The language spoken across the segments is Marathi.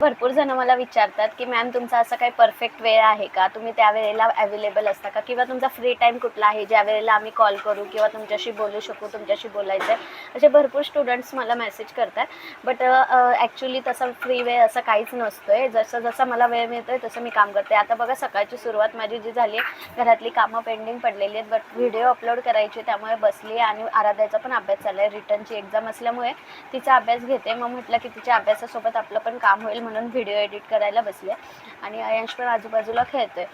भरपूर जण मला विचारतात की मॅम तुमचा असा काही परफेक्ट वेळ आहे का? तुम्ही त्या वेळेला अवेलेबल असता का? किंवा तुमचा फ्री टाईम कुठला आहे? ज्या वेळेला आम्ही कॉल करू किंवा तुमच्याशी बोलू शकू तुमच्याशी बोलायचं आहे असे भरपूर स्टुडंट्स मला मेसेज करतात. बट ॲक्च्युली तसा फ्री वेळ असं काहीच नसतो आहे जसं जसं मला वेळ मिळतो आहे तसं मी काम करते. आता बघा सकाळची सुरुवात माझी जी झाली आहे घरातली कामं पेंडिंग पडलेली आहेत. बट व्हिडिओ अपलोड करायची त्यामुळे बसली आहे आणि आराध्याचा पण अभ्यास चालला आहे रिटर्नची एक्झाम असल्यामुळे तिचा अभ्यास घेते. मग म्हटलं की तिच्या अभ्यासासोबत आपलं पण काम होईल म्हणून व्हिडिओ एडिट करायला बसले आणि अयांश पण आजूबाजूला खेळतोय.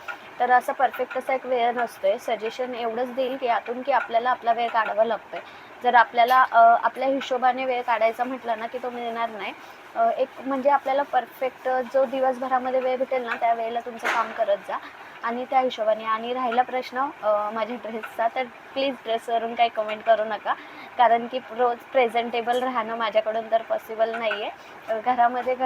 तर असं परफेक्ट असा एक वेळ नसतोय. सजेशन एवढंच देईल की यातून की आपल्याला आपला वेळ काढावा लागतोय. जर आपल्याला आपल्या हिशोबाने वेळ काढायचा म्हटला ना की तो मिळणार नाही एक म्हणजे आपल्याला परफेक्ट जो दिवसभरामध्ये वेळ भेटेल ना त्या वेळेला तुमचं काम करत जा. आणि त्या हिशोबाने. आणि राहिला प्रश्न माझ्या ड्रेसचा तर प्लीज ड्रेसवरून काही कमेंट करू नका. कारण की रोज प्रेझेंटेबल राहणं माझ्याकडून तर पॉसिबल नाही आहे घरामध्ये घ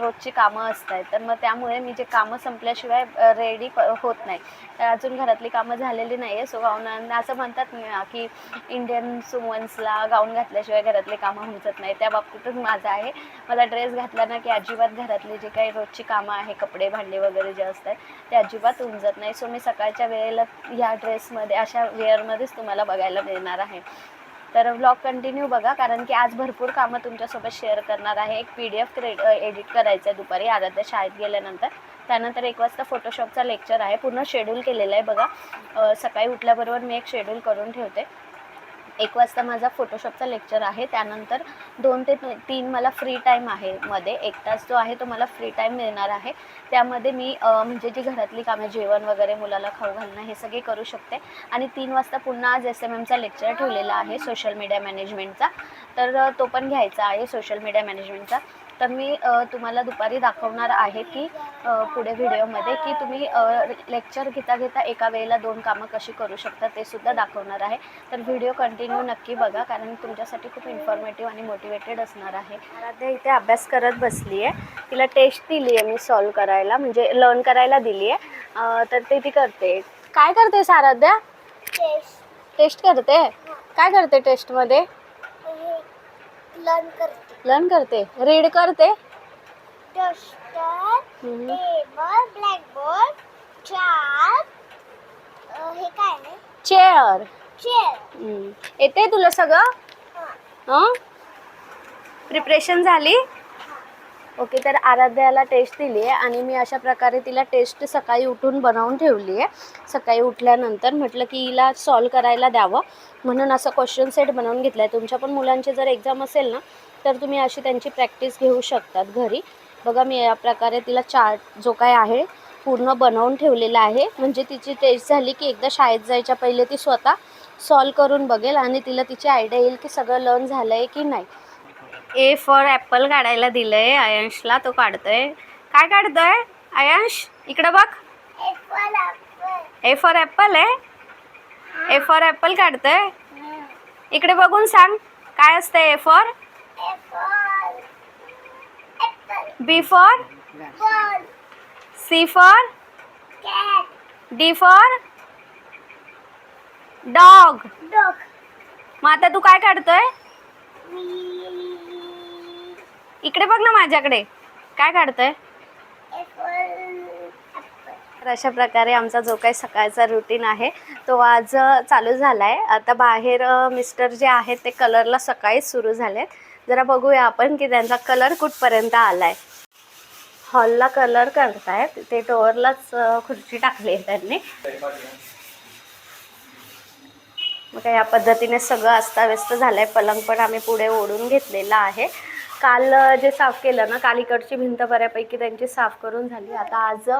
रोजची कामं असतात तर मग त्यामुळे मी जे कामं संपल्याशिवाय रेडी होत नाही. तर अजून घरातली कामं झालेली नाही आहे सो गाऊन असं म्हणतात ना की इंडियन सुमन्सला गाऊन घातल्याशिवाय घरातली कामं होऊन नाही. त्या बाबतीतच माझं आहे. मला ड्रेस घातला ना की अजिबात घरातली जी काही रोजची कामं आहे कपडे भांडे वगैरे जे असतात ते अजिबात उमजत नाही. सो मी सकाळच्या वेळेला ह्या ड्रेसमध्ये अशा वेअरमध्येच तुम्हाला बघायला मिळणार आहे. तर व्लॉग कंटिन्यू बघा कारण की आज भरपूर कामं तुमच्यासोबत शेअर करणार आहे. एक पी डी एफ क्रे एडिट करायचं आहे दुपारी आराध्या शाळेत गेल्यानंतर. त्यानंतर एक वाजता फोटोशॉपचा लेक्चर आहे पूर्ण शेड्यूल केलेलं आहे बघा. सकाळी उठल्याबरोबर मी एक शेड्यूल करून ठेवते. एक वाजता माझा फोटोशॉपचा लेक्चर आहे. त्यानंतर दोन ते तीन मला फ्री टाईम आहे मध्ये. एक तास जो आहे तो मला फ्री टाईम मिळणार आहे. त्यामध्ये मी म्हणजे जी घरातली कामे जेवण वगैरे मुलाला खाऊ घालणं हे सगळे करू शकते. आणि तीन वाजता पुन्हा आज एस एम एमचा लेक्चर ठेवलेला आहे सोशल मीडिया मॅनेजमेंटचा तर तो पण घ्यायचा आहे सोशल मीडिया मॅनेजमेंटचा तर मी तुम्हाला दुपारी दाखवणार आहे की पुढे व्हिडिओमध्ये की तुम्ही लेक्चर घेता घेता एका वेळेला दोन कामं कशी करू शकता ते सुद्धा दाखवणार आहे. तर व्हिडिओ कंटिन्यू नक्की बघा कारण तुमच्यासाठी खूप इन्फॉर्मेटिव्ह आणि मोटिवेटेड असणार आहे. आराध्या इथे अभ्यास करत बसली आहे तिला टेस्ट दिली आहे मी सॉल्व करायला म्हणजे लर्न करायला दिली आहे तर ते ती करते. काय करते आराध्या? टेस्ट करते? काय करते टेस्टमध्ये लर्न करते. लर्न करते. रीड करते. डस्टर हम्म. टेबल ब्लॅकबोर्ड चार्ट हे काय आहे? चेअर चेअर येते तुला सगळं? हां. प्रिपरेशन झाली? ओके तर आराध्याला टेस्ट दिली आहे आणि मी अशा प्रकारे तिला टेस्ट सकाळी उठून बनवून ठेवली आहे. सकाळी उठल्यानंतर म्हटलं की हिला सॉल्व करायला द्यावं. म्हणून असं क्वेश्चन सेट बनवून घेतलं आहे तुमच्या पण मुलांचे जर एक्झाम असेल ना तर तुम्ही अशी त्यांची प्रॅक्टिस घेऊ शकतात घरी. बघा मी या प्रकारे तिला चार्ट जो काय आहे पूर्ण बनवून ठेवलेला आहे. म्हणजे तिची टेस्ट झाली की एकदा शाळेत जायच्या पहिले ती स्वतः सॉल्व करून बघेल आणि तिला तिची आयडिया येईल की सगळं लर्न झालं आहे की नाही. ए फॉर ॲपल काढायला दिलं आहे अयांशला तो काढतोय. काय काढतोय? अयांश इकडं बघ. ए फॉर ॲपल आहे. ए फॉर ॲपल काढतोय. इकडे बघून सांग. काय असतंय A for B for ball C for cat D for dog dog मग आता तू काय काढतोय? इकडे बघ ना माझ्याकडे. काय काढतोय? तर अशा प्रकारे आमचा जो काही सकाळचा रुटीन आहे तो आज चालू झाला आहे आता बाहेर मिस्टर जे आहेत ते कलरला सकाळीच सुरू झालेत. जरा बघूया आपण की त्यांचा कलर कुठपर्यंत आला आहे हॉलला कलर करतायत. ते टोअरलाच खुर्ची टाकली आहे त्यांनी. मग या पद्धतीने सगळं अस्ताव्यस्त झालं आहे पलंग पण आम्ही पुढे ओढून घेतलेला आहे. काल जे साफ केलं ना काल इकडची भिंत बऱ्यापैकी त्यांची साफ करून झाली. आता आज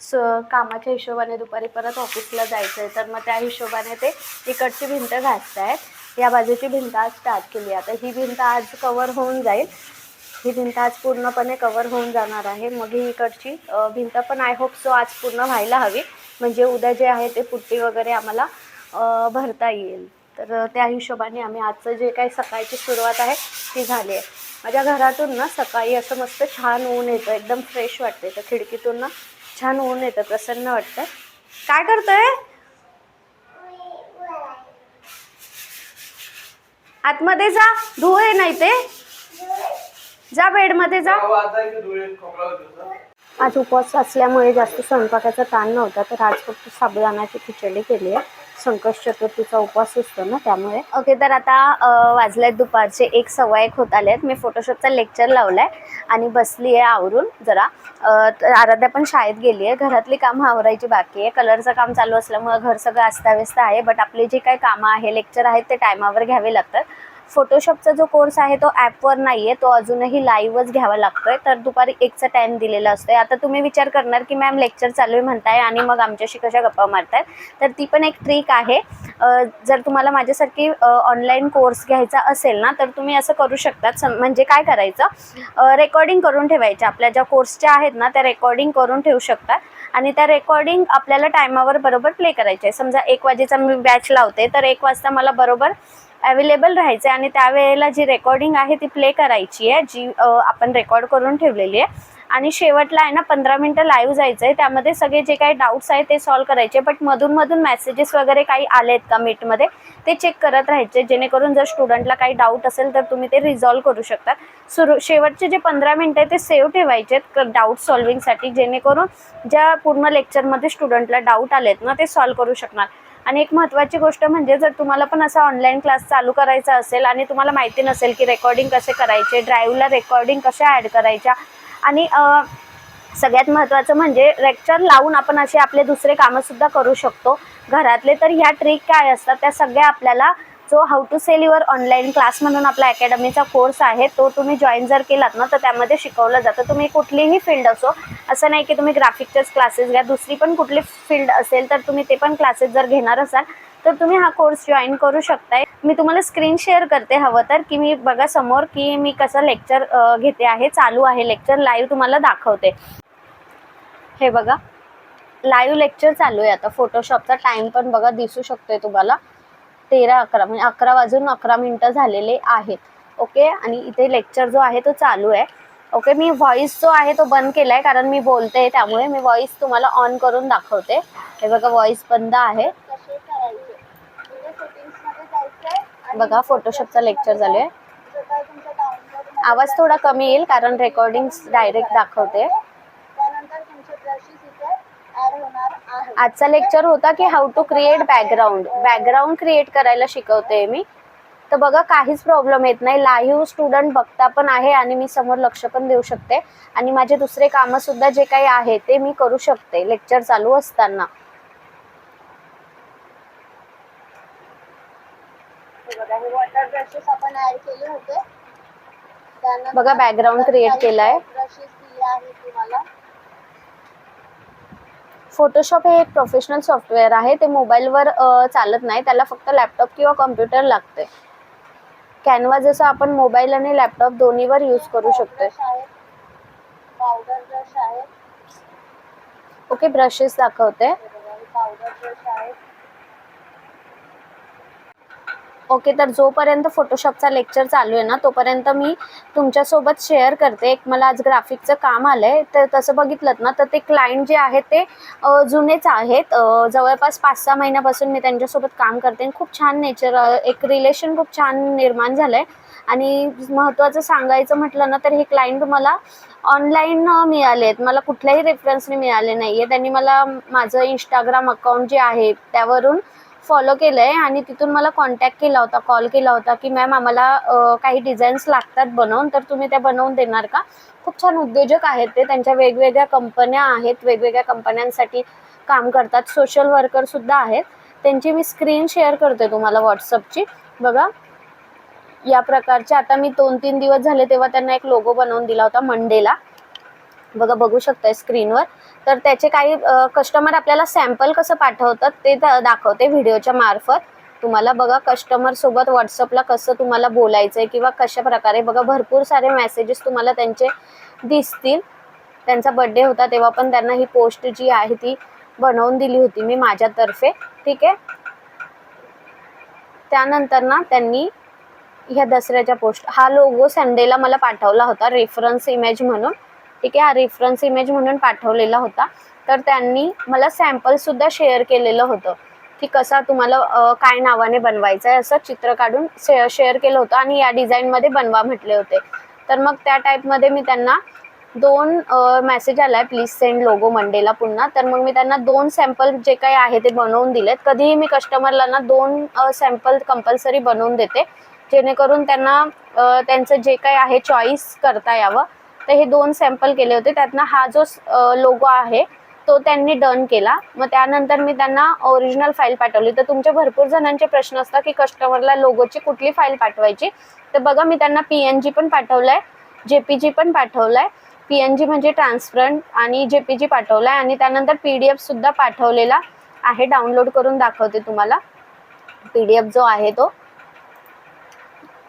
स कामाच्या हिशोबाने दुपारी परत ऑफिसला जायचं आहे तर मग त्या हिशोबाने ते इकडची भिंत घासत आहेत या बाजूची भिंत आज स्टार्ट केली आता ही भिंत आज कवर होऊन जाईल. ही भिंत आज पूर्णपणे कवर होऊन जाणार आहे. मग ही इकडची भिंत पण आय होप सो आज पूर्ण व्हायला हवी. म्हणजे उद्या जे आहे ते पुट्टी वगैरे आम्हाला भरता येईल. तर त्या हिशोबाने आम्ही आजचं जे काही सकाळची सुरुवात आहे ती झाली आहे. माझ्या घरातून ना सकाळी असं मस्त छान ऊन येतं. एकदम फ्रेश वाटते तर खिडकीतून ना छान ऊन येतं. प्रसन्न वाटतं काय करतोय? आतमध्ये जा. धुळे नाही ते. जा बेडमध्ये जा. आज उपवास असल्यामुळे जास्त स्वयंपाकाचा ताण नव्हता तर आज फक्त साबुदाण्याची खिचडी केली आहे. संकष्ट चतुर्थीचा उपवास असतो ना त्यामुळे. ओके तर आता वाजले आहेत दुपारचे एक सव्वा एक होत आले आहेत मी फोटोशॉपचा लेक्चर लावलाय आणि बसली आहे आवरून जरा. तर आराध्या पण शाळेत गेली आहे. घरातली कामं आवरायची बाकी आहे. कलरचं काम चालू असल्यामुळं घर सगळं अस्ताव्यस्त आहे. बट आपली जी काही कामं आहे लेक्चर आहेत ते टायमावर घ्यावे लागतात. फोटोशॉपचा जो कोर्स आहे तो ॲपवर नाही आहे तो अजूनही लाईव्हच घ्यावा लागतोय. तर दुपारी एकचा टाईम दिलेला असतोय. आता तुम्ही विचार करणार की मॅम लेक्चर चालू आहे म्हणताय आणि मग आमच्याशी कशा गप्पा मारतायत. तर ती पण एक ट्रिक आहे. जर तुम्हाला माझ्यासारखी ऑनलाईन कोर्स घ्यायचा असेल ना तर तुम्ही असं करू शकतात. सम म्हणजे काय करायचं? रेकॉर्डिंग करून ठेवायच्या. आपल्या ज्या कोर्सच्या आहेत ना त्या रेकॉर्डिंग करून ठेवू शकतात आणि त्या रेकॉर्डिंग आपल्याला टायमावर बरोबर प्ले करायचे समजा एक वाजेचा मी बॅच लावते तर एक वाजता मला बरोबर अवेलेबल राहायचं आहे आणि त्यावेळेला जी रेकॉर्डिंग आहे ती प्ले करायची आहे जी आपण रेकॉर्ड करून ठेवलेली आहे. आणि शेवटला आहे ना पंधरा मिनटं लाईव्ह जायचं आहे त्यामध्ये सगळे जे काही डाऊट्स आहेत ते सॉल्व करायचे. बट मधून मधून मेसेजेस वगैरे काही आले आहेत का मीटमध्ये ते चेक करत राहायचे. जेणेकरून जर स्टुडंटला काही डाऊट असेल तर तुम्ही ते रिझॉल्व करू शकता. सुरू शेवटचे जे पंधरा मिनटं आहे ते सेव्ह ठेवायचे डाऊट सॉल्विंगसाठी जेणेकरून ज्या पूर्ण लेक्चरमध्ये स्टुडंटला डाऊट आलेत ना ते सॉल्व करू शकणार. आणि एक महत्त्वाची गोष्ट म्हणजे जर तुम्हाला पण असा ऑनलाईन क्लास चालू करायचा असेल आणि तुम्हाला माहिती नसेल की रेकॉर्डिंग कसे करायचे ड्राईव्हला रेकॉर्डिंग कशा ॲड करायच्या आणि सगळ्यात महत्त्वाचं म्हणजे लेक्चर लावून आपण असे आपले दुसरे कामंसुद्धा करू शकतो. घरातले तर ह्या ट्रिक काय असतात त्या सगळ्या आपल्याला जो how to sell your online class म्हणून आपला अकॅडमीचा कोर्स आहे तो तुम्ही जॉईन जर केलात ना तर त्यामध्ये शिकवलं जातं. तुम्ही कुठलीही फील्ड असो असं नाही की तुम्ही ग्राफिकचेच क्लासेस घ्या. दुसरी पण कुठली फील्ड असेल तर तुम्ही ते पण क्लासेस जर घेणार असाल तर तुम्ही हा कोर्स जॉईन करू शकताय. मी तुम्हाला स्क्रीन शेअर करते हवं तर की मी बघा समोर की मी कसं लेक्चर घेते आहे चालू आहे लेक्चर लाईव्ह तुम्हाला दाखवते. हे बघा लाईव्ह लेक्चर चालू आहे आता. फोटोशॉपचा टाईम पण बघा दिसू शकतोय तुम्हाला. तेरा अकरा म्हणजे अकरा वाजून अकरा मिनटं झालेले आहेत. ओके आणि इथे लेक्चर जो आहे तो चालू आहे. ओके मी व्हॉइस जो आहे तो बंद केला आहे कारण मी बोलते त्यामुळे मी व्हॉइस तुम्हाला ऑन करून दाखवते. हे बघा व्हॉइस बंद आहे. बघा फोटोशॉपचा लेक्चर चालू आहे. आवाज थोडा कमी येईल कारण रेकॉर्डिंग डायरेक्ट दाखवते त्यानंतर तुमचे ब्रशेस इथे ऍड होणार आहे आजचा लेक्चर होता की how to create background background create करायला शिकवते मी. तर बघा काहीच प्रॉब्लेम येत नाही. लाईव्ह स्टुडंट बघता पण आहे आणि मी समोर लक्ष पण देऊ शकते. आणि माझे दुसरे कामं सुद्धा जे काही आहे ते मी करू शकते लेक्चर चालू असताना. बघा हे वॉटर ब्रशेस आपण ऍड केले होते त्यानंतर बघा, background create केलाय. ब्रशेस दिले आहेत तुम्हाला फोटोशॉप हे एक प्रोफेशनल सॉफ्टवेअर आहे. ते मोबाईलवर चालत नाही. त्याला फक्त लॅपटॉप किंवा कम्प्युटर लागते कॅनवा जसं आपण मोबाईल आणि लॅपटॉप दोन्हीवर यूज करू आहेत. ओके ब्रशेस दाखवते हे बघा हे पावडर ब्रश आहेत ओके तर जोपर्यंत फोटोशॉपचा लेक्चर चालू आहे ना तोपर्यंत मी तुमच्यासोबत शेअर करते. एक मला आज ग्राफिकचं काम आलं आहे तर तसं बघितलं ना तर ते क्लायंट जे आहे ते जुनेच आहेत. जवळपास पाच सहा महिन्यापासून मी त्यांच्यासोबत काम करते आणि खूप छान नेचर एक रिलेशन खूप छान निर्माण झालं आहे आणि महत्त्वाचं सांगायचं म्हटलं ना तर हे क्लायंट मला ऑनलाईन मिळाले आहेत मला कुठल्याही रेफरन्सने मिळाले नाही आहे त्यांनी मला माझं इंस्टाग्राम अकाउंट जे आहे त्यावरून फॉलो केलं आहे आणि तिथून मला कॉन्टॅक्ट केला होता कॉल केला होता की मॅम आम्हाला काही डिझाईन्स लागतात बनवून तर तुम्ही त्या बनवून देणार का? खूप छान उद्योजक आहेत ते. त्यांच्या वेगवेगळ्या कंपन्या आहेत वेगवेगळ्या कंपन्यांसाठी काम करतात. सोशल वर्करसुद्धा आहेत. त्यांची मी स्क्रीन शेअर करते तुम्हाला व्हॉट्सअपची बघा. या प्रकारचे आता मी दोन तीन दिवस झाले तेव्हा त्यांना एक लोगो बनवून दिला होता मंडेला. बघा बघू शकताय स्क्रीनवर तर त्याचे काही कस्टमर आपल्याला सॅम्पल कसं पाठवतात ते दाखवते व्हिडिओच्या मार्फत. तुम्हाला बघा कस्टमर सोबत व्हॉट्सअपला कसं तुम्हाला बोलायचं आहे किंवा कशा प्रकारे बघा भरपूर सारे मेसेजेस तुम्हाला त्यांचे दिसतील. त्यांचा बड्डे होता तेव्हा पण त्यांना ही पोस्ट जी आहे ती बनवून दिली होती मी माझ्यातर्फे. ठीक आहे? त्यानंतर ना त्यांनी ह्या दसऱ्याच्या पोस्ट हा लोगो संडेला मला पाठवला होता रेफरन्स इमेज म्हणून. ठीक आहे? हा रेफरन्स इमेज म्हणून पाठवलेला होता. तर त्यांनी मला सॅम्पलसुद्धा शेअर केलेलं होतं की कसा तुम्हाला काय नावाने बनवायचं आहे असं चित्र काढून शे शेअर केलं होतं आणि या डिझाईनमध्ये बनवा म्हटले होते. तर मग त्या टाईपमध्ये मी त्यांना दोन मेसेज आला आहे प्लीज सेंड लोगो मंडेला पुन्हा. तर मग मी त्यांना दोन सॅम्पल जे काही आहे ते बनवून दिलेत. कधीही मी कस्टमरला ना दोन सॅम्पल कंपल्सरी बनवून देते. जेणेकरून त्यांना त्यांचं जे काही आहे चॉईस करता यावं. तर हे दोन सॅम्पल केले होते. त्यातनं हा जो लोगो आहे तो त्यांनी डन केला. मग त्यानंतर मी त्यांना ओरिजिनल फाईल पाठवली. तर तुमचे भरपूर जणांचे प्रश्न असतात की कस्टमरला लोगोची कुठली फाईल पाठवायची? तर बघा मी त्यांना पी एन जी पण पाठवलं आहे जे पी जी पण पाठवलं आहे पी एन जी म्हणजे ट्रान्सपरंट आणि जे पी जी पाठवलं आहे आणि त्यानंतर पी डी एफसुद्धा पाठवलेला आहे. डाउनलोड करून दाखवते तुम्हाला. पी डी एफ जो आहे तो.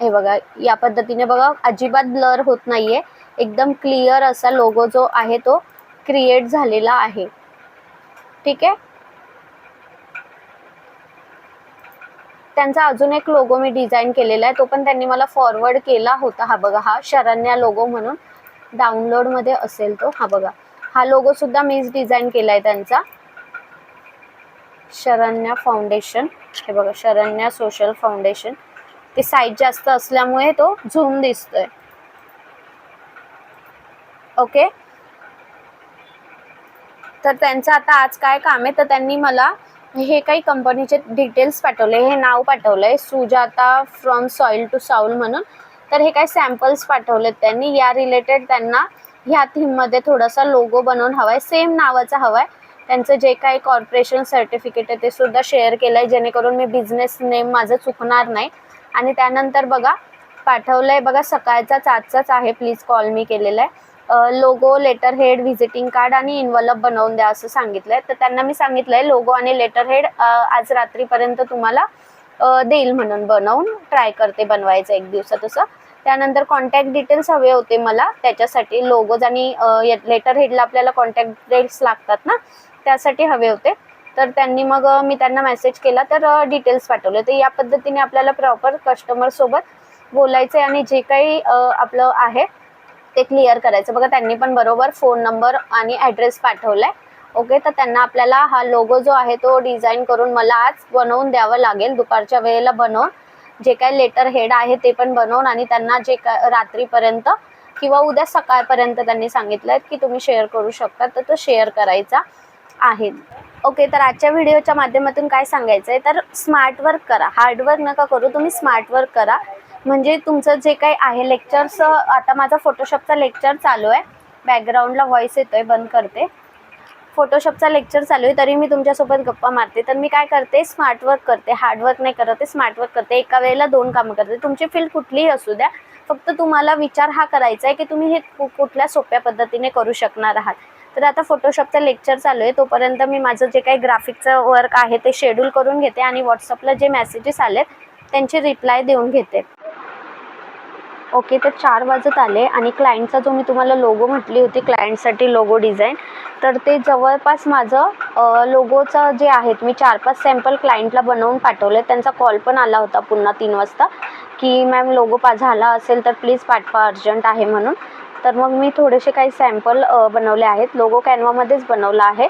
हे बघा या पद्धतीने बघा अजिबात ब्लर होत नाहीये. एकदम क्लिअर असा लोगो जो आहे तो क्रिएट झालेला आहे. ठीक आहे? त्यांचा अजून एक लोगो मी डिझाईन केलेला आहे. तो पण त्यांनी मला फॉरवर्ड केला होता. हा बघा हा शरण्या लोगो म्हणून डाउनलोडमध्ये असेल तो. हा बघा हा लोगो सुद्धा मीच डिझाईन केला आहे त्यांचा. शरण्या फाउंडेशन हे बघा शरण्या सोशल फाउंडेशन ते साईज जास्त असल्यामुळे तो झूम दिसतोय. ओके? तर त्यांचं आता आज काय काम आहे? तर त्यांनी मला हे काही कंपनीचे डिटेल्स पाठवले. हे नाव पाठवलं आहे Sujata from soil to soul म्हणून. तर हे काही सॅम्पल्स पाठवलेत त्यांनी. या रिलेटेड त्यांना ह्या थीममध्ये थोडासा लोगो बनवून हवा आहे सेम नावाचा हवा आहे त्यांचं जे काही कॉर्पोरेशन सर्टिफिकेट आहे ते सुद्धा शेअर केलं आहे जेणेकरून मी बिझनेस नेम माझं चुकणार नाही. आणि त्यानंतर बघा पाठवलं आहे बघा सकाळचाच आजचाच आहे. प्लीज कॉल मी केलेला आहे. Logo letter head visiting card आणि इन्व्हलप बनवून द्या असं सांगितलं आहे तर त्यांना मी सांगितलं आहे लोगो आणि लेटर हेड आज रात्रीपर्यंत तुम्हाला देईल म्हणून बनवून. ट्राय करते बनवायचं एक दिवसात असं. त्यानंतर कॉन्टॅक्ट डिटेल्स हवे होते मला. त्याच्यासाठी लोगोज आणि लेटर हेडला आपल्याला कॉन्टॅक्ट डिटेल्स लागतात ना त्यासाठी हवे होते. तर त्यांनी मग मी त्यांना मेसेज केला तर डिटेल्स पाठवले. तर या पद्धतीने आपल्याला प्रॉपर कस्टमरसोबत बोलायचं आहे आणि जे काही आपलं आहे ते क्लिअर करायचं. बघा त्यांनी पण बरोबर फोन नंबर आणि ॲड्रेस पाठवला आहे ओके तर त्यांना आपल्याला हा लोगो जो आहे तो डिझाईन करून मला आज बनवून द्यावं लागेल. दुपारच्या वेळेला बनवून. जे काय लेटर हेड आहे ते पण बनवून आणि त्यांना जे काय रात्रीपर्यंत किंवा उद्या सकाळपर्यंत त्यांनी सांगितलं आहे की तुम्ही शेअर करू शकता तर तो शेअर करायचा आहे. ओके तर आजच्या व्हिडिओच्या माध्यमातून काय सांगायचं आहे तर स्मार्ट वर्क करा. हार्डवर्क नका करू तुम्ही स्मार्ट वर्क करा. म्हणजे तुमचं जे काही आहे लेक्चर्स आता माझा फोटोशॉपचा लेक्चर चालू आहे. बॅकग्राऊंडला व्हॉईस आहे बंद करते. फोटोशॉपचा लेक्चर चालू आहे तरी मी तुमच्यासोबत गप्पा मारते. तर मी काय करते स्मार्ट वर्क करते. हार्डवर्क नाही करत आहे स्मार्ट वर्क करते. एका वेळेला दोन कामं करते. तुमची फील्ड कुठलीही असू द्या फक्त तुम्हाला विचार हा करायचा आहे की तुम्ही हे कु- कुठल्या सोप्या पद्धतीने करू शकणार आहात. तर आता फोटोशॉपचं लेक्चर चालू आहे तोपर्यंत मी माझं जे काही ग्राफिकचं वर्क आहे ते शेड्यूल करून घेते आणि व्हॉट्सअपला जे मेसेजेस आलेत त्यांची रिप्लाय देऊन घेते. ओके तर चार वाजत आले आणि क्लायंटचा जो मी तुम्हाला लोगो म्हटली होती क्लायंटसाठी लोगो डिझाईन तर ते जवळपास माझं लोगोचं जे आहेत मी चार पाच सॅम्पल क्लायंटला बनवून पाठवले. त्यांचा कॉल पण आला होता पुन्हा तीन वाजता की मॅम लोगो पा झाला असेल तर प्लीज पाठवा अर्जंट आहे म्हणून. तर मग मी थोडेसे काही सॅम्पल बनवले आहेत. लोगो कॅनवामध्येच बनवला आहे.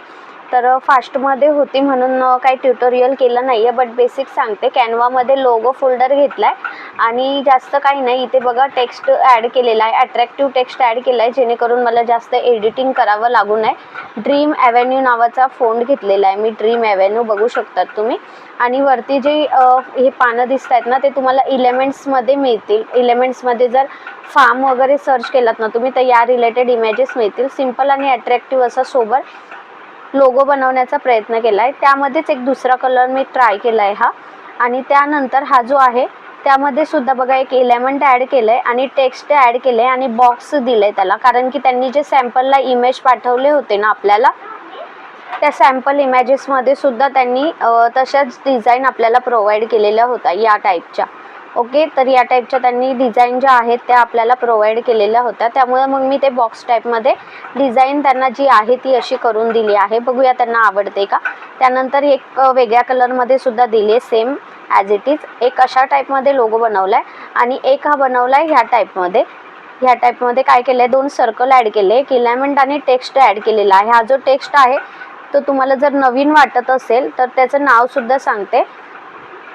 तर फास्टमध्ये होती म्हणून काही ट्युटोरियल केलं नाही आहे बट बेसिक सांगते. कॅनवामध्ये लोगो फोल्डर घेतला आहे आणि जास्त काही नाही. इथे बघा टेक्स्ट ॲड केलेला आहे. अट्रॅक्टिव्ह टेक्स्ट ॲड केला आहे जेणेकरून मला जास्त एडिटिंग करावं लागू नये. ड्रीम ॲव्हेन्यू नावाचा फोन घेतलेला आहे. मी ड्रीम ॲव्हेन्यू बघू शकतात तुम्ही. आणि वरती जे हे पानं दिसत आहेत ना ते तुम्हाला इलेमेंट्समध्ये मिळतील. इलेमेंट्समध्ये जर फार्म वगैरे सर्च केलात ना तुम्ही तर या रिलेटेड इमेजेस मिळतील. सिंपल आणि अट्रॅक्टिव्ह असा सोबत लोगो बनवण्याचा प्रयत्न केला आहे त्यामध्येच एक दुसरा कलर मी ट्राय केला आहे हा. आणि त्यानंतर हा जो आहे त्यामध्ये सुद्धा बघा एक इलेमेंट ॲड केलं आहे आणि टेक्स्ट ॲड केलं आहे आणि बॉक्स दिलं आहे त्याला. कारण की त्यांनी जे सॅम्पलला इमेज पाठवले होते ना आपल्याला त्या सॅम्पल इमेजेसमध्ये सुद्धा त्यांनी तशाच डिझाईन आपल्याला प्रोव्हाइड केलेल्या होत्या या टाईपच्या ओके तर या टाईपच्या त्यांनी डिझाईन ज्या आहेत त्या आपल्याला प्रोव्हाइड केलेल्या होत्या. त्यामुळे मग मी ते बॉक्स टाईपमध्ये डिझाईन त्यांना जी आहे ती अशी करून दिली आहे. बघूया त्यांना आवडते का? त्यानंतर एक वेगळ्या कलरमध्ये सुद्धा दिली आहे सेम ॲज इट इज एक अशा टाईपमध्ये लोगो बनवला आहे आणि एक हा बनवला आहे ह्या टाईपमध्ये ह्या टाईपमध्ये काय केलं आहे दोन सर्कल ॲड केले एक इलेमेंट आणि टेक्स्ट ॲड केलेला आहे. हा जो टेक्स्ट आहे तो तुम्हाला जर नवीन वाटत असेल तर त्याचं नावसुद्धा सांगते.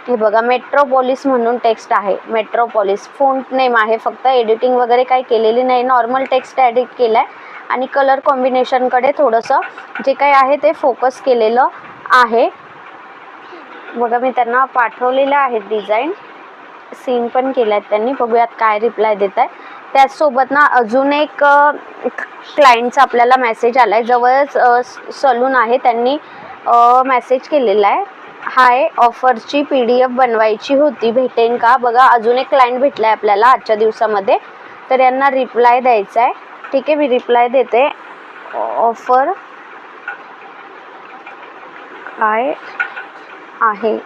हे बघा मेट्रोपॉलिस म्हणून टेक्स्ट आहे. मेट्रोपॉलिस फोन नेम आहे. फक्त एडिटिंग वगैरे काही केलेली नाही. नॉर्मल टेक्स्ट एडिट केलं आहे आणि कलर कॉम्बिनेशनकडे थोडंसं जे काही आहे ते फोकस केलेलं आहे. बघा मी त्यांना पाठवलेलं आहे डिझाईन सीन पण केल्या आहेत त्यांनी. बघूयात काय रिप्लाय देत आहे त्याचसोबत ना अजून एक क्लायंटचा आपल्याला मेसेज आला आहे जवळच सलून आहे. त्यांनी मेसेज केलेला आहे. हाय ऑफरची पी डी एफ बनवायची होती. भेटेन का? बघा अजून एक क्लायंट भेटला आहे आपल्याला आजच्या दिवसामध्ये. तर यांना रिप्लाय द्यायचा आहे ठीक आहे मी रिप्लाय देते. ऑफर काय आहे?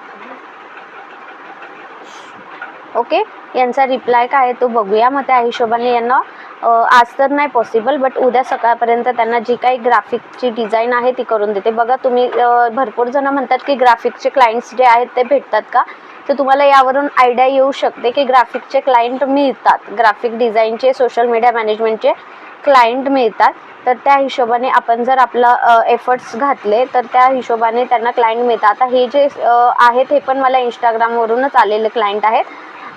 ओके यांचा रिप्लाय काय आहे तो बघूया. मग त्या हिशोबाने यांना आज तर नाही पॉसिबल बट उद्या सकाळपर्यंत त्यांना जी काही ग्राफिकची डिझाईन आहे ती करून देते. बघा तुम्ही भरपूर जण म्हणतात की ग्राफिकचे क्लायंट्स जे आहेत ते भेटतात का? तर तुम्हाला यावरून आयडिया येऊ शकते की ग्राफिकचे क्लायंट मिळतात. ग्राफिक डिझाईनचे सोशल मीडिया मॅनेजमेंटचे क्लायंट मिळतात. तर त्या हिशोबाने आपण जर आपलं एफर्ट्स घातले तर त्या हिशोबाने त्यांना क्लायंट मिळतात. आता हे जे आहेत हे पण मला इंस्टाग्रामवरूनच आलेले क्लायंट आहेत.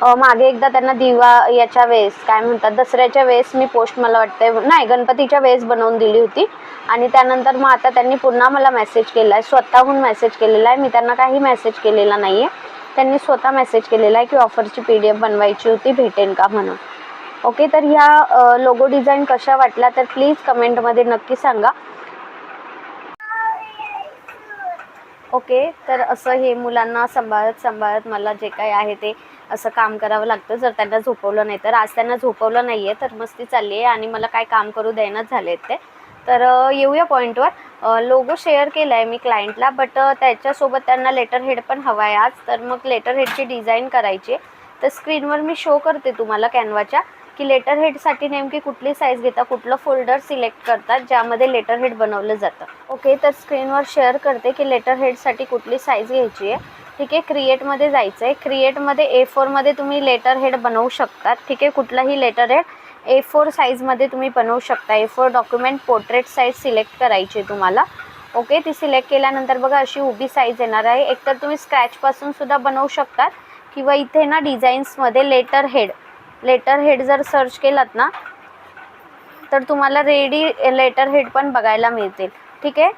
मागे एकदा त्यांना दिवा याच्या वेळेस काय म्हणतात दसऱ्याच्या वेळेस मी पोस्ट मला वाटते नाही गणपतीच्या वेळेस बनवून दिली होती. आणि त्यानंतर मग आता त्यांनी पुन्हा मला मेसेज केला आहे स्वतःहून मेसेज केलेला आहे. मी त्यांना काही मेसेज केलेला नाही आहे त्यांनी स्वतः मेसेज केलेला आहे की ऑफरची पी डी एफ बनवायची होती भेटेन का म्हणून. ओके तर ह्या लोगो डिझाईन कशा वाटल्या तर प्लीज कमेंटमध्ये नक्की सांगा. ओके तर असं हे मुलांना सांभाळत सांभाळत मला जे काही आहे ते असं काम करावं लागतं. जर त्यांना झोपवलं नाही तर आज त्यांना झोपवलं नाही आहे तर मस्ती चालली आहे आणि मला काय काम करू द्यायनाच झाले आहेत ते. तर येऊया पॉईंटवर लोगो शेअर केला आहे मी क्लायंटला बट त्याच्यासोबत त्यांना लेटर हेड पण हवा आहे आज. तर मग लेटर हेडची डिझाईन करायची आहे. तर स्क्रीनवर मी शो करते तुम्हाला कॅनवाच्या की लेटर हेडसाठी नेमकी कुठली साईज घेता कुठलं फोल्डर सिलेक्ट करतात ज्यामध्ये लेटर हेड बनवलं जातं. ओके तर स्क्रीनवर शेअर करते की लेटर हेडसाठी कुठली साईज घ्यायची आहे. ठीक आहे क्रिएटमध्ये जायचं आहे क्रिएटमध्ये ए फोरमध्ये तुम्ही लेटर हेड बनवू शकतात ठीक आहे कुठलाही लेटर हेड ए फोर साईजमध्ये तुम्ही बनवू शकता. A four document portrait size select करायची आहे तुम्हाला. ओके ती सिलेक्ट केल्यानंतर बघा अशी उभी साईज येणार आहे. एकतर तुम्ही स्क्रॅचपासून सुद्धा बनवू शकतात किंवा इथे ना डिझाईन्समध्ये लेटर हेड लेटर हेड जर सर्च केलात ना तर तुम्हाला रेडी लेटर हेड पण बघायला मिळतील. ठीक आहे?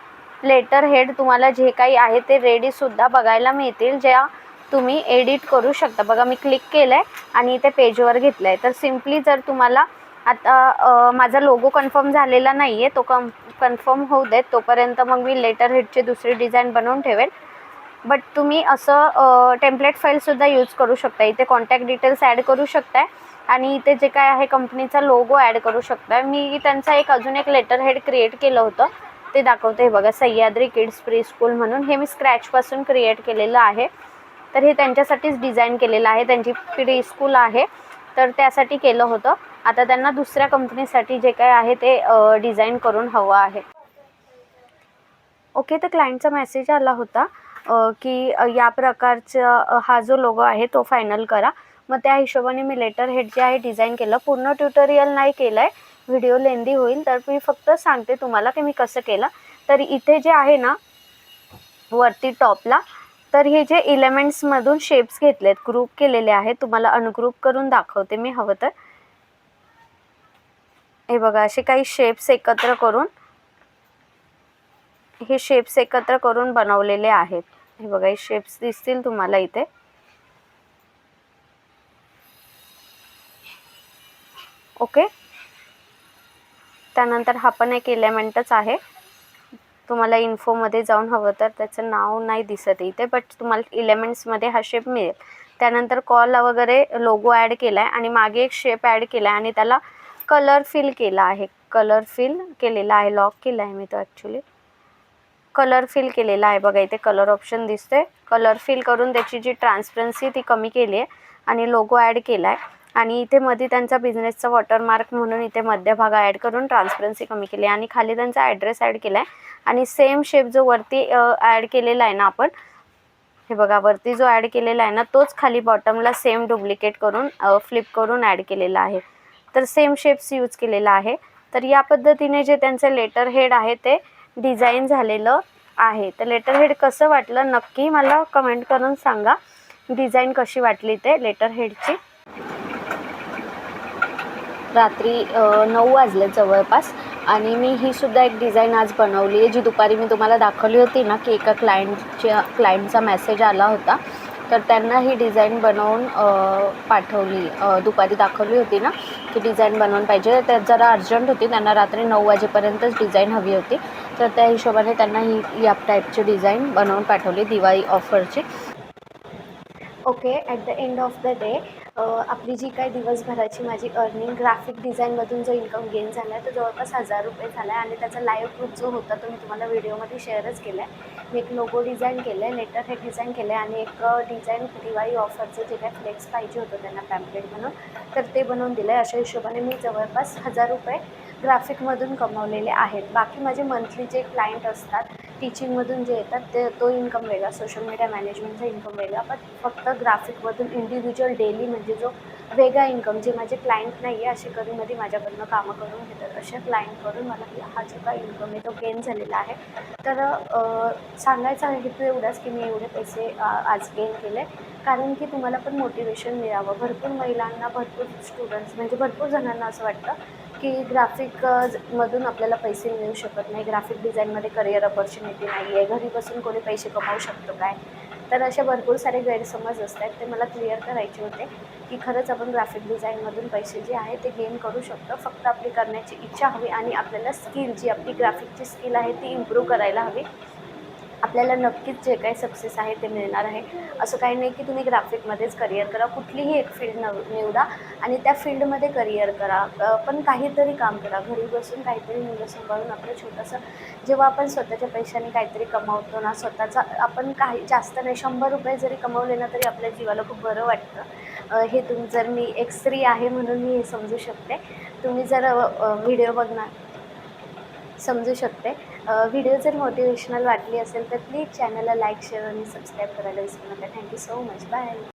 लेटर हेड तुम्हाला जे काही आहे ते रेडीसुद्धा बघायला मिळतील ज्या तुम्ही एडिट करू शकता. बघा मी क्लिक केलं आहे आणि इथे पेजवर घेतलं आहे तर सिम्पली जर तुम्हाला आता माझा लोगो कन्फर्म झालेला नाही आहे तो कम कन्फर्म होऊ देत तोपर्यंत मग मी लेटर हेडची दुसरी डिझाईन बनवून ठेवेल. बट तुम्ही असं टेम्पलेट फाईलसुद्धा यूज करू शकता. इथे कॉन्टॅक्ट डिटेल्स ॲड करू शकताय. आणि इथे जे काय आहे कंपनीचा लोगो ॲड करू शकता मी त्यांचा एक अजून एक लेटर हेड क्रिएट केलं होतं. ते दाखवते. हे बघा सह्याद्री किड्स प्री स्कूल म्हणून. हे मी स्क्रॅचपासून क्रिएट केलेलं आहे. तर हे त्यांच्यासाठीच डिझाईन केलेलं आहे. त्यांची प्री स्कूल आहे. तर त्यासाठी केलं होतं. आता त्यांना दुसऱ्या कंपनीसाठी जे काय आहे ते डिझाईन करून हवं आहे. ओके तर क्लायंटचा मेसेज आला होता की या प्रकारचा हा जो लोगो आहे तो फायनल करा. मग त्या हिशोबाने मी लेटर हेड जे आहे डिझाईन केलं. पूर्ण ट्युटोरियल नाही केलं आहे व्हिडिओ लेंदी होईल. तर मी फक्त सांगते तुम्हाला की मी कसं केलं. तर इथे जे आहे ना वरती टॉपला तर हे जे इलेमेंट्समधून शेप्स घेतलेत ग्रुप केलेले आहेत. तुम्हाला अनग्रुप करून दाखवते मी हवं तर. हे बघा असे काही शेप्स एकत्र करून हे शेप्स एकत्र करून बनवलेले आहेत. हे बघा हे शेप्स दिसतील तुम्हाला इथे. ओके? त्यानंतर हा पण एक एलिमेंटच आहे. तुम्हाला इन्फोमध्ये जाऊन हवं तर त्याचं नाव नाही दिसत इथे बट तुम्हाला इलेमेंट्समध्ये हा शेप मिळेल. त्यानंतर कॉल वगैरे लोगो ॲड केला आहे आणि मागे एक शेप ॲड केला आहे आणि त्याला कलर फिल केला आहे. कलर फिल केलेला आहे लॉक केला आहे मी तो ॲक्च्युली कलर फिल केलेला आहे बघा इथे कलर ऑप्शन दिसतोय. कलर फिल करून त्याची जी ट्रान्सपरन्सी ती कमी केली आहे आणि लोगो ॲड केला आहे आणि इथे मध्ये त्यांचा बिझनेसचा वॉटरमार्क म्हणून इथे मध्यभाग ॲड करून ट्रान्सपरन्सी कमी केली आहे. आणि खाली त्यांचा ॲड्रेस ॲड केला आहे आणि सेम शेप जो वरती ॲड केलेला आहे ना आपण हे बघा वरती जो ॲड केलेला आहे ना तोच खाली बॉटमला सेम डुप्लिकेट करून फ्लिप करून ॲड केलेला आहे. तर सेम शेप्स यूज केलेला आहे. तर या पद्धतीने जे त्यांचं लेटर हेड आहे ते डिझाईन झालेलं आहे. तर लेटर हेड कसं वाटलं नक्की मला कमेंट करून सांगा. डिझाईन कशी वाटली ते लेटर हेडची रात्री नऊ वाजले जवळपास. आणि मी ही सुद्धा एक डिझाईन आज बनवली आहे जी दुपारी मी तुम्हाला दाखवली होती ना की एका क्लायंटच्या क्लायंटचा मेसेज आला होता. तर त्यांना ही डिझाईन बनवून पाठवली दुपारी दाखवली होती ना की डिझाईन बनवून पाहिजे. त्यात जरा अर्जंट होती त्यांना रात्री नऊ वाजेपर्यंतच डिझाईन हवी होती. तर त्या हिशोबाने त्यांना ही या टाईपची डिझाईन बनवून पाठवली Diwali ऑफरची okay at the end of the day आपली जी काही दिवसभराची माझी अर्निंग ग्राफिक डिझाईनमधून जो इन्कम गेन झाला आहे तो जवळपास हजार रुपये झाला आहे. आणि त्याचा लाईव्ह प्रूफ जो होता तो मी तुम्हाला व्हिडिओमध्ये शेअरच केला आहे मी एक लोगो डिझाईन केलं आहे लेटर हे डिझाईन केलं आहे आणि एक डिझाईन दिवाळी ऑफरचं जे काय फ्लेक्स पाहिजे होतं त्यांना पॅम्पलेट म्हणून तर ते बनवून दिलं आहे अशा हिशोबाने मी जवळपास हजार रुपये ग्राफिकमधून कमवलेले आहेत. बाकी माझे मंथली जे क्लायंट असतात टीचिंगमधून जे येतात ते तो इन्कम वेगळा सोशल मीडिया मॅनेजमेंटचा इन्कम वेगळा. पण फक्त ग्राफिकमधून इंडिव्हिज्युअल डेली म्हणजे जो वेगळा इन्कम जे माझे क्लायंट नाही आहे असे कधी मध्ये माझ्याकडनं कामं करून घेतात. अशा क्लायंटकडून मला हा जो काही इन्कम आहे तो गेन झालेला आहे. तर सांगायचा हेतू एवढाच की मी एवढे पैसे आज गेन केले. कारण की तुम्हाला पण मोटिवेशन मिळावं. भरपूर महिलांना भरपूर स्टुडंट्स म्हणजे भरपूर जणांना असं वाटतं की ग्राफिक मधून आपल्याला पैसे मिळू शकत नाही. ग्राफिक डिझाईनमध्ये करिअर ऑपॉर्च्युनिटी नाही आहे घरी बसून कोणी पैसे कमावू शकतो काय? तर असे भरपूर सारे गैरसमज असतात. ते मला क्लिअर करायचे होते की खरंच आपण ग्राफिक डिझाईनमधून पैसे जे आहे ते गेन करू शकतो. फक्त आपली करण्याची इच्छा हवी आणि आपल्याला स्किल जी आपली ग्राफिकची स्किल आहे ती इम्प्रूव्ह करायला हवी. आपल्याला नक्कीच जे काही सक्सेस आहे ते मिळणार आहे. असं काही नाही की तुम्ही ग्राफिकमध्येच करिअर करा. कुठलीही एक फील्ड नव निवडा आणि त्या फील्डमध्ये करिअर करा. पण काहीतरी काम करा. घरी बसून काहीतरी मुलं सांभाळून आपलं छोटंसं जेव्हा आपण स्वतःच्या पैशाने काहीतरी कमावतो ना स्वतःचा आपण काही जास्त नाही शंभर रुपये जरी कमवले ना तरी आपल्या जीवाला खूप बरं वाटतं. हे तुम जर मी एक स्त्री आहे म्हणून मी हे समजू शकते. तुम्ही जर व्हिडिओ बघणार समजू शकते. व्हिडिओ जर मोटिवेशनल वाटली असेल तर प्लीज चॅनलला लाईक शेअर आणि सबस्क्राईब करायला विसरू नका. Thank you so much bye